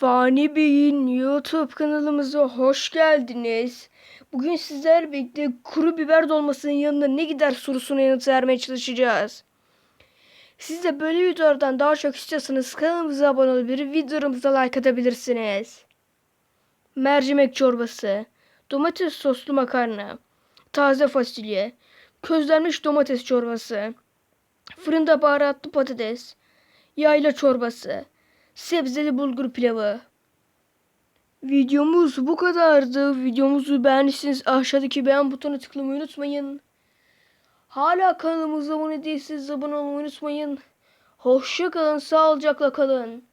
Fani Bey'in YouTube kanalımıza hoş geldiniz. Bugün sizler birlikte kuru biber dolmasının yanına ne gider sorusuna yanıt vermeye çalışacağız. Siz de böyle videolardan daha çok istiyorsanız kanalımıza abone olabilir, videomuza like atabilirsiniz. Mercimek çorbası, domates soslu makarna, taze fasulye, közlenmiş domates çorbası, fırında baharatlı patates, yayla çorbası, sebzeli bulgur pilavı. Videomuz bu kadardı. Videomuzu beğendiyseniz aşağıdaki beğen butonuna tıklamayı unutmayın. Hala kanalımıza abone değilseniz abone olmayı unutmayın. Hoşça kalın, sağlıcakla kalın.